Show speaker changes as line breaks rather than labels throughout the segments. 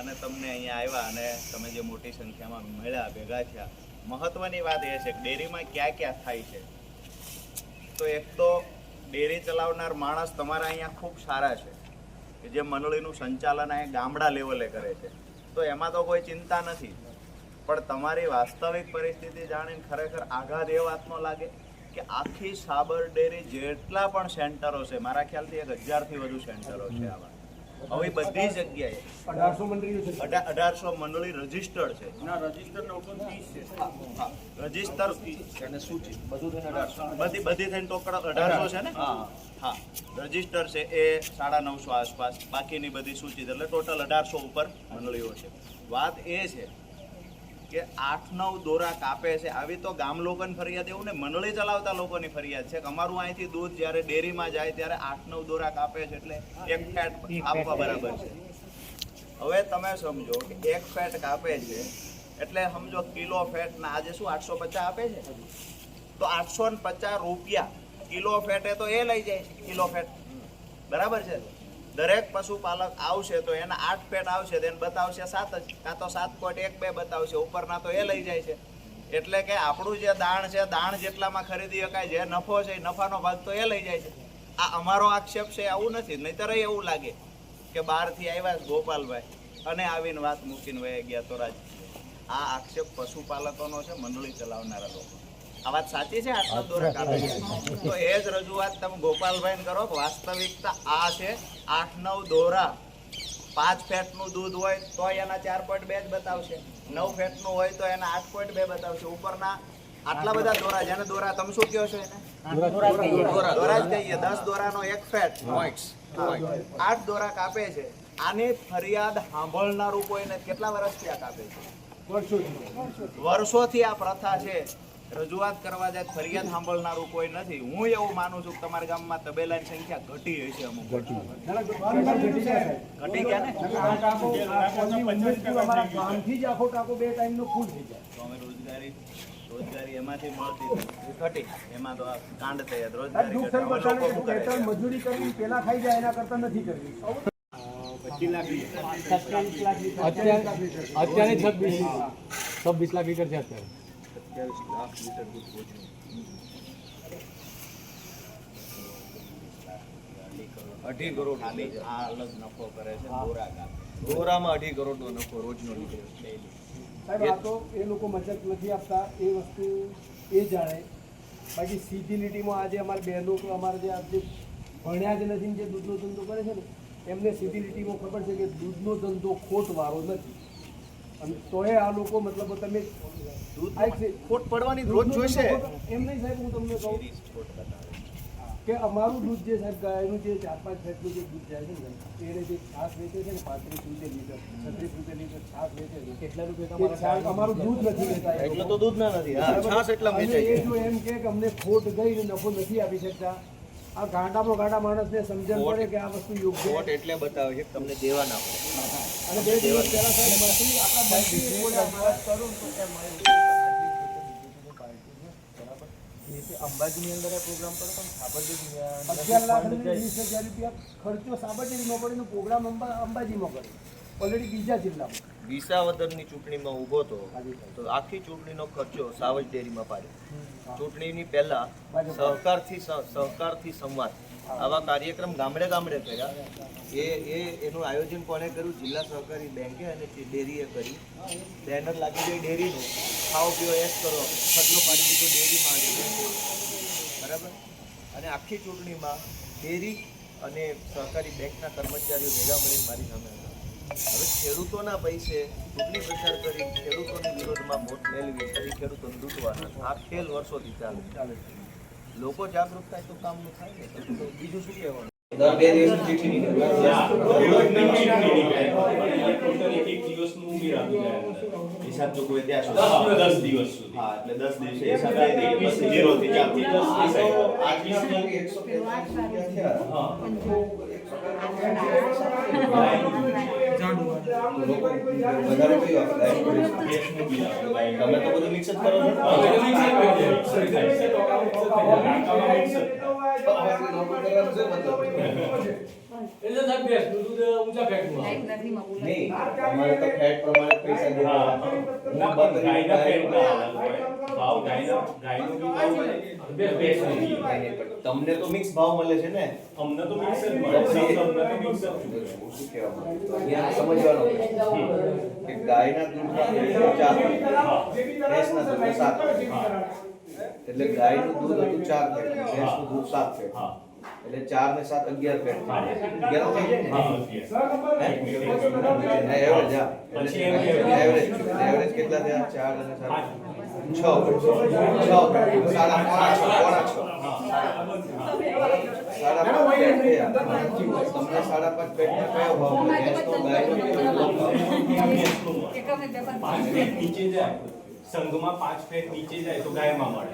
અને તમને અહીંયા આવ્યા અને તમે જે મોટી સંખ્યામાં મળ્યા, ભેગા થયા. મહત્વની વાત એ છે કે ડેરીમાં ક્યાં ક્યાં થાય છે? તો એક તો ડેરી ચલાવનાર માણસ તમારા અહીંયા ખૂબ સારા છે, કે જે મંડળીનું સંચાલન અહીંયા ગામડા લેવલે કરે છે. તો એમાં તો કોઈ ચિંતા નથી, પણ તમારી વાસ્તવિક પરિસ્થિતિ જાણીને ખરેખર આઘાત એ વાતનો લાગે કે આખી સાબર ડેરી જેટલા પણ સેન્ટરો છે, મારા ખ્યાલથી એક હજારથી વધુ સેન્ટરો છે આવા. હવે બધી જગ્યાએ
અઢારસો મંડળીઓ છે.
અઢા- અઢારસો મંડળી રજીસ્ટર્ડ છે.
ના રજિસ્ટર છે.
રજિસ્ટર
અને સૂચિત બધું થઈને અઢારસો.
બધી બધી થઈને ટોકડા અઢારસો છે ને?
હા.
હા. રજિસ્ટર છે એ સાડા નવસો આસપાસ. બાકીની બધી સૂચિત. એટલે ટોટલ અઢારસો ઉપર મંડળીઓ છે. વાત એ છે કે આઠ નવ દોરા કાપે છે. આવી તો ગામ લોકોની ફરિયાદ એવું ને મંડળી ચલાવતા લોકોની ફરિયાદ છે કે અમારું અહીંથી દૂધ જ્યારે ડેરીમાં જાય ત્યારે આઠ નવ દોરા કાપે છે એટલે એક ફેટ આપવા બરાબર છે. હવે તમે સમજો કે એક ફેટ કાપે છે એટલે સમજો કિલો ફેટ ના આજે શું આઠસો પચાસ આપે છે? તો આઠસો ને પચાસ રૂપિયા કિલો ફેટે તો એ લઈ જાય છે કિલો ફેટ. બરાબર છે? દરેક પશુપાલક આવશે તો એના આઠ ફેટ આવશે તો એને બતાવશે સાત જ. કાં તો સાત પોઈન્ટ એક બે બતાવશે, ઉપરના તો એ લઈ જાય છે. એટલે કે આપણું જે દાણ છે, દાણ જેટલામાં ખરીદી શકાય, જે નફો છે, એ નફાનો ભાગ તો એ લઈ જાય છે. આ અમારો આક્ષેપ છે, આવું નથી. નહીતર એવું લાગે કે બહારથી આવ્યા ગોપાલભાઈ અને આવીને વાત મૂકીને વહી ગયા તો રાજ. આ આક્ષેપ પશુપાલકોનો છે, મંડળી ચલાવનારા લોકો. આ વાત સાચી છે? આટલા દોરા કાપે છે. તો એ જ રજૂઆત તમે ગોપાલભાઈને કરો કે વાસ્તવિકતા આ છે. આઠ નવ દોરા. પાંચ ફેટનું દૂધ હોય તો એના ચાર પોઈન્ટ બે જ બતાવશે. નવ ફેટનું હોય તો એના આઠ પોઈન્ટ બે બતાવશે. ઉપરના આટલા બધા દોરા જેને દોરા તમે શું કહો છો એને? દોરા દોરા. જ કહીએ. દસ દોરાનો એક ફેટ. આઠ દોરા કાપે છે. આની ફરિયાદ સાંભળનારું કોઈને કેટલા વર્ષથી આ કાપે છે?
વર્ષોથી
આ પ્રથા છે. રજૂઆત કરવા જાય ફરિયાદ સાંભળનારું કોઈ નથી. હું એવું માનું છું કે તમારા ગામમાં તબેલાની સંખ્યા ઘટી હશે અમુક.
ઘટી
ગયા ને? રોજગારી રોજગારી એમાંથી મળતી. ઘટી. એમાં તો કાંડ થયા રોજગારી
મજૂરી કરવી પેલા ખાઈ જાય એના કરતા નથી કરવી
અત્યારે અત્યારે છવ્વીસ છવ્વીસ લાખ લીટર છે અત્યારે.
અઢી કરોડ ખાલી આ અલગ નફો કરે છે ગોરા કાપે.
ગોરામાં અઢી કરોડનો નફો રોજનો નીકળે
Daily.
સાહેબ આ તો એ લોકો મચક નથી આપતા. એ વસ્તુ એ જાણે. બાકી સીધી લીટીમાં આજે અમારે બહેનો કે અમારે જે આજે ભણ્યા જ નથી જે દૂધનો ધંધો કરે છે ને એમને સીધી લીટીમાં ખબર છે કે દૂધનો ધંધો ખોટવાળો નથી. તોય આ લોકો મતલબ તમે
ખોટ પડવાની રોજ જોઈશે.
એમ નહીં સાહેબ હું તમને કહું. કે અમારું દૂધ જે સાહેબ ગાયનું જે ચાર પાંચ ફેટનું જે દૂધ જાય છે ને એને જે છાશ વેચે છે ને પાંત્રીસ રૂપિયા લીટર છત્રીસ રૂપિયા લીટર છાશ વેચે છે. કેટલા રૂપિયા છાશ અમારું દૂધ નથી વેચતા
એટલે તો દૂધ ના નથી. એટલા
એ જો એમ કે અમને ખોટ ગઈ ને નફો નથી આપી શકતા. આ ગાંડામાં ગાંડા માણસને સમજણ પડે કે આ વસ્તુ યોગ્ય
એટલે બતાવે છે કે તમને દેવા ના પડે.
અને બે દિવસ કરું
અંબાજીની અંદર પ્રોગ્રામ કરો પણ
અગિયાર લાખ અને વીસ હજાર રૂપિયા ખર્ચો સાબરડેરીમાં કરીને પ્રોગ્રામ અંબાજીમાં કર્યો ઓલરેડી બીજા જિલ્લામાં.
વિસાવદરની ચૂંટણીમાં ઊભો હતો તો આખી ચૂંટણીનો ખર્ચો સાવજ ડેરીમાં પાડ્યો ચૂંટણીની પહેલા સહકારથી સહકારથી સંવાદ. આવા કાર્યક્રમ ગામડે ગામડે કર્યા. એ એ, એનું આયોજન કોણે કર્યું? જિલ્લા સહકારી બેંકે અને ડેરીએ કરી. બેનર લાગી ગઈ ડેરીનું. ખાઓ, પીઓ એસ કરો. ખર્ચો પાડી દીધો ડેરીમાં આવી બરાબર? અને આખી ચૂંટણીમાં ડેરી અને સહકારી બેંકના કર્મચારીઓ ભેગા મળીને મારી સામે હવે ખેડૂતોના પૈસે ચૂંટણી પ્રચાર કરી ખેડૂતોની વિરોધમાં વોટ મેળવી. ખેડૂતો ખેડૂતોને લૂંટવાના. આ ખેલ વર્ષોથી ચાલે ચાલે છે. લોકો જાગૃત થાય તો કામ થાય ને બીજું શું કહેવાનું? દર બે દિવસ ચીઠી
હિસાબ ચૂકવે ત્યાં સુધી.
દસ દિવસ સુધી.
હા એટલે દસ દિવસે હિસાબ દઈ દઈએ થી
રૂપિયા થયા વધારે આપણે તમે તો બધું મિક્સ જ કરો છો
હા,
એટલે સાહેબ ભેંસનું દૂધ ઊંચા ફેટનું આવે.
નહીં તમારે તો ફેટ પ્રમાણે પૈસા દેવાના
ના પણ ગાયના ફેટના અલગ હોય. ભાવ ગાયના ગાયનો બી ભાવ હોય, બે- ભેંસનો બી હોય.
નહીં, નહીં, પણ તમને તો મિક્સ ભાવ મળે છે ને
અમને તો મિક્સ જ મળે છે. અમને તો મિક્સ જ
હું શું કહેવા માંગુ છું? અહીંયા સમજવાનું કે ગાયના દૂધમાં ભેંસનો ચાર ભેંસના દૂધમાં સાત એટલે ગાયનું દૂધ હતું ચાર ફેટ ભેંસનું દૂધ સાત ફેટ
હા.
એટલે ચાર ને સાત અગિયાર
પેટ.
અગિયાર થઈ જાય ને? એવરેજ હા. કેટલા થયા? ચાર અને સાત. છ. છ. સાડા પોણા પોણા છ. સાડા પાંચ પેટ થયા તમને સાડા પાંચ પેટનો કયો ભાવ મળે ગાયનો
પાંચ ફેટ નીચે જાય. સંઘમાં પાંચ ફેટ નીચે જાય તો ગાયમાં મળે.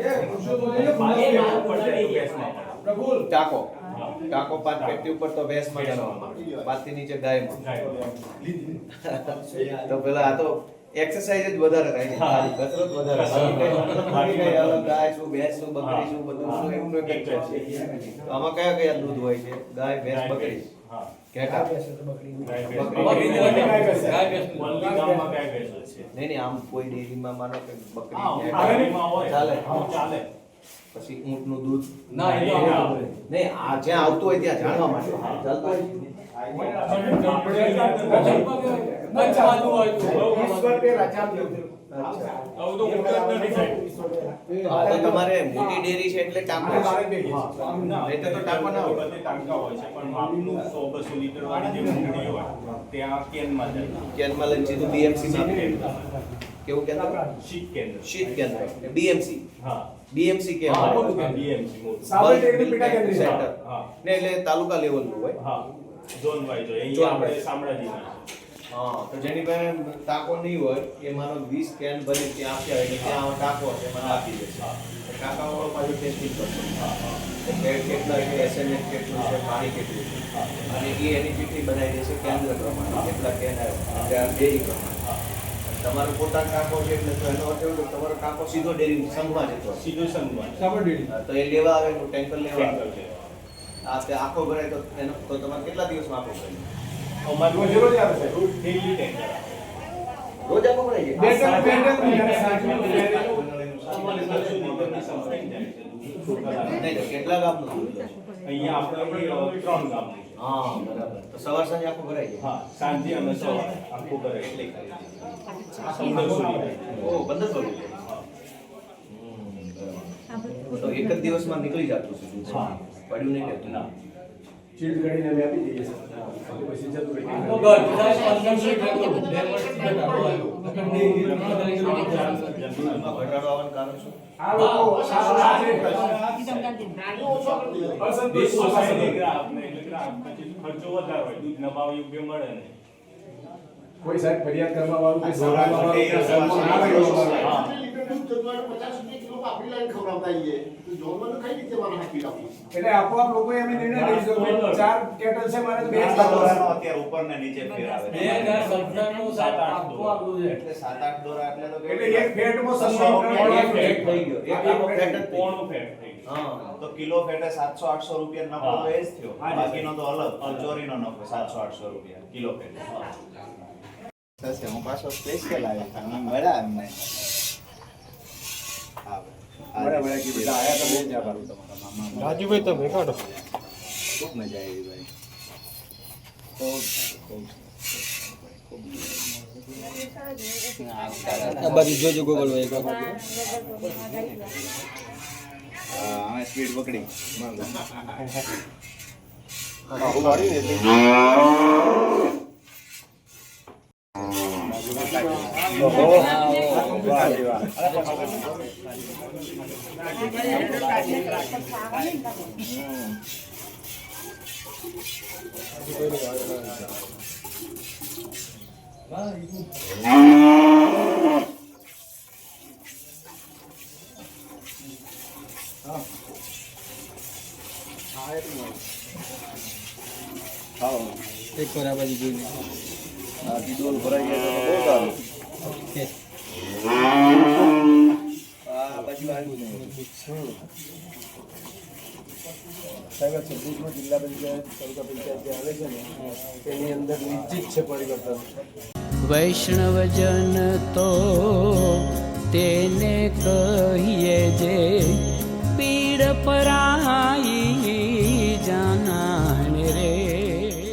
પાંચ ફેટ ઉપર જાય તો મળે.
ટાકો ટાકો પાંચ પેટી ઉપર તો ભેંસમાં ગણવામાં પાંચથી નીચે ગાયમાં. તો પેલા આ તો એક્સરસાઇઝ જ વધારે થાય છે. કસરત વધારે ગાય શું ભેંસ શું બકરી શું બધું શું એમનું એક જ છે. તો આમાં કયા કયા દૂધ હોય છે? ગાય ભેંસ બકરી. નહીં નહીં આમ કોઈ ડેરીમાં માનો કે બકરી. ચાલે.
ચાલે.
પછી ઊંટનું દૂધ
ના, એ.
નહીં આ જ્યાં આવતું હોય ત્યાં જાણવા માટે ચાલતું હોય.
હોય. તો
આવું તો ઊંટ જ નથી. સાહેબ.
હા, તો તમારે મોટી ડેરી છે એટલે ટાંકો
ના,
નહીં તો તો ટાંકો ના હોય.
ટાંકા હોય છે પણ માપનું સો બસો લીટર વાળી જે ઊંટણી હોય ત્યાં કેનમાં જાય
કેનમાં લઈને સીધું બીએમસી કેવું કેન્દ્ર
શીત કેન્દ્ર.
શીત કેન્દ્ર. બીએમસી
હા.
બીએમસી કે
પેટા
સેન્ટર. ને એટલે તાલુકા લેવલનું હોય.
હા ઝોન વાઇઝ હોય. અહીંયા આપણે
wise. હા તો જેની પાસે ટાંકો નહીં હોય એ માનો વીસ કેન ભરી ત્યાં આપ્યા હોય ત્યાં ટાંકો છે મને આપી દેશે ટાંકાવાળો પાછું ટેસ્ટિંગ કરશે. કેટલા છે કેટલું છે પાણી કેટલું છે. અને એ એની ચીઠી બનાવી દેશે કેન્દ્ર પ્રમાણે કેટલા કેન ડેરી પ્રમાણે. તમારો પોતાનો ટાંકો છે એટલે તો એનો અર્થ એવો કે તમારો ટાંકો સીધો ડેરી સંઘમાં જતો હશે.
સીધું સંગમાં
હા, તો એ લેવા આવે તો ટેન્કર લેવા આવે
ટેન્કર છે.
આ તે આખો ભરાય તો એનો તો તમારે કેટલા દિવસમાં આખો ભરાય
અમારું
રોજે રોજ આવે છે.
daily ટેન્કર આવે.
રોજ આખો ભરાય
બે
છે
ટન બે ટન બીજાને સાચવીને બે ટન.
અમારે બસો લીટરની સંભાળી જાય છે દૂધ.
નહીં તો કેટલા ગામનું દૂધ લો છો?
અહીંયા આપણે અહીં, અ, ત્રણ ગામનું છે.
હા બરાબર તો સવાર સાંજે આખું ભરાય જાય
હા સાંજે અને સવારે આખું કરે એટલે
તો એક જ દિવસમાં નીકળી જતું છે પડ્યું નહીં રહેતું.
ના.
ચીડ કરીને અમે આપી દઈએ પછી જતું
ખર્ચો વધારે હોય દૂધ નભાવ યોગ્ય મળે નહીં
કોઈ સાહેબ ફરિયાદ કરવા વાળું કે સાંભળવા વાળું કે સન્માન આવે એવો એટલે આપોઆપ લોકોએ અમે નિર્ણય લઈ લીધો ચાર કેટલ છે મારે બે જ
આટલા
લાવવા.
દોરાનો અત્યારે ઉપર ને નીચે
આપણું છે.
એટલે સાત આઠ દોરા એટલે તો
એટલે એક ફેટમાં
છસો
સન્માન
રૂપિયા
થઈ ગયો. એક ફેટ જ થઈ ગયો.
પોણું ફેટ થઈ ગયું.
હા.
તો કિલો ફેટે સાતસો આઠસો રૂપિયા નફો તો એ જ થયો. બાકીનો તો અલગ. ચોરીનો નફો સાતસો આઠસો રૂપિયા. કિલો ફેટે. થશે હું પાછો સ્પેશિયલ આવ્યો છું અમે મળ્યા એમને હા મળ્યા મળ્યા કીધું એટલે આયા તો બહુ જ આભાર તમારા મામા
રાજુભાઈ તમે કાઢો
ખૂબ મજા આવી ભાઈ ખૂબ સારું, ખૂબ
આ બાજુ જોજો ગોગલ ભાઈ
હા અમે સ્પીડ પકડી
એક બરાબર જોઈ લીધું
આ ડીડોલ ભરાઈ જાય તો બહુ સારું. આ બાજુ આવ્યું
સાહેબ, આ જિલ્લા પંચાયત, તાલુકા પંચાયત જે આવે છે ને, એની અંદર નિશ્ચિત છે
વૈષ્ણવજન તો તેને કહીએ જે, પીડ પરા